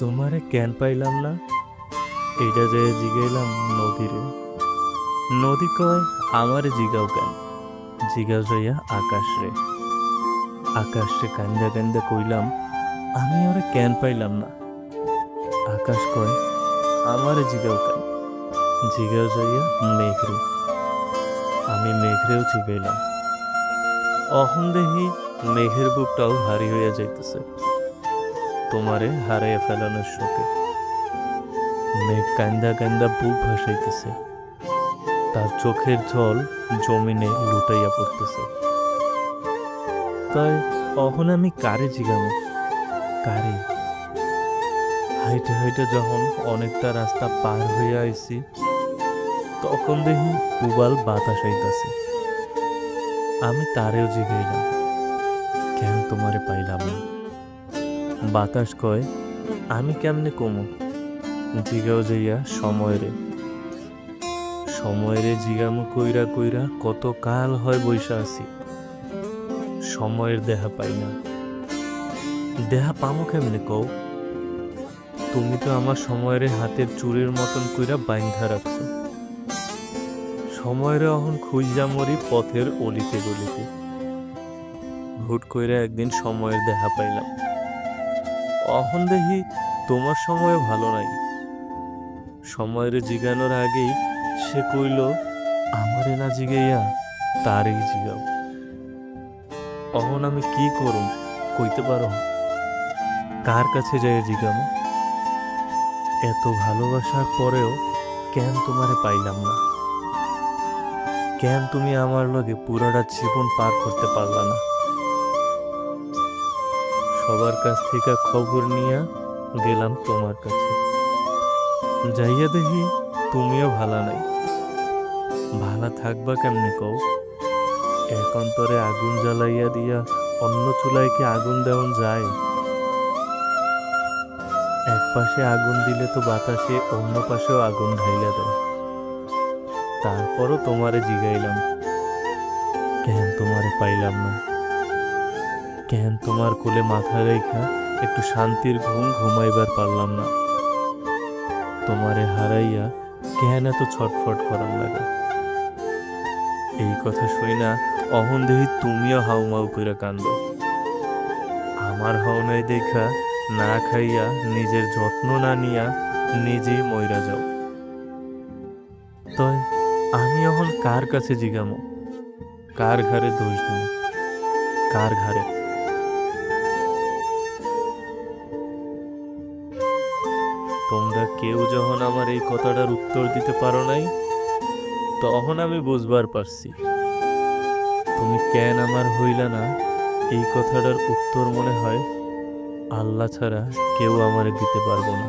তোমারে কেন পাইলাম না? এইটা যে জিগাইলাম নদীরে। নদী কয়, আমারে জিগাও কেন? জিগাও যাইয়া আকাশ রে আকাশ কান্দা কান্দা কইলাম, আমি ওরে কেন পাইলাম না? আকাশ কয়, আমারে জিগাও কেন? জিগাও যাইয়া মেঘ রে আমি মেঘরেও জিগাইলাম। অহন দেহি মেঘের বুকটাও ভারী হইয়া যাইতেছে। তোমারে হারাইয়া ফেলানোর শোকে। মেঘ কান্দা কান্দা বুক ভাসাইতেছে। তার চোখের জল জমিনে লুটাইয়া পড়তেছে। তাই অহন আমি কারে জিগামো? কারে? হাইটে হাইটে যখন অনেকটা রাস্তা পার হইয়া আইছি, তখন দেখি উবাল বাতাস আইতাছে। আমি তারেও জিগাইলাম। কেন তোমারে পাইলাম না? বাতাস কয়, আমি কেমনে কমু? জিগাও যাইয়া সময় রে জিগামু কইরা কইরা কত কাল হয় বৈশা আছি। সময়ের দেহা পাই না। দেহা পামো কেমনে কও? তুমি তো আমার সময়ের হাতের চুরির মতন কইরা বাইন্ধা রাখছো। সময়ের অহন খুঁজা মরি পথের অলিতে গলিতে। হুট কইরা একদিন সময়ের দেখা পাইলাম। অহন দেখি তোমার সময় ভালো নাই। সময়ের জিগানোর আগেই সে কইল, আমারে না জিগাইয়া তারই জিগাও। অহন আমি কি করুম কইতে পারো? কার কাছে যাই জিগাম? এত ভালোবাসার পরেও কেন তোমারে পাইলাম না? কেন তুমি আমার লগে পুরাটা জীবন পার করতে পারলা না? সবার কাছ থেকে খবর নিয়ে গেলাম তোমার কাছে। যাইয়া দেখি তুমিও ভালা নাই। ভালা থাকবা কেমনে কও? এক অন্তরে আগুন জ্বালাইয়া দিয়া অন্য চুলায় কি আগুন দেওয়ান যায়? এক পাশে আগুন দিলে তো বাতাসে অন্য পাশেও আগুন ঢাইলা দেয়। তারপরও তোমারে জিগাইলাম। কেন তোমারে পাইলাম না? কেন তোমার কোলে মাথা রেখা, একটু শান্তির ঘুম ঘুমাইবার পারলাম না। তোমারে হারাইয়া কেন এত ছটফট করার লাগে? এই কথা শুই না, অহন দেহি তুমিও হাউমাউ কইরা কান্দ। আমার হাওনাই দেখা না খাইয়া, নিজের যত্ন না নিয়া নিজেই ময়রা যাও। তয়, আমি এখন কার কাছে জিগামো? কার ঘরে দোষ দিব কার ঘরে তোমরা কেউ যখন আমার এই কথাটার উত্তর দিতে পারো নাই, তখন আমি বুঝবার পারছি। তুমি কেন আমার হইলা না? এই কথাটার উত্তর মনে হয় আল্লাহ ছাড়া কেউ আমারে দিতে পারব না।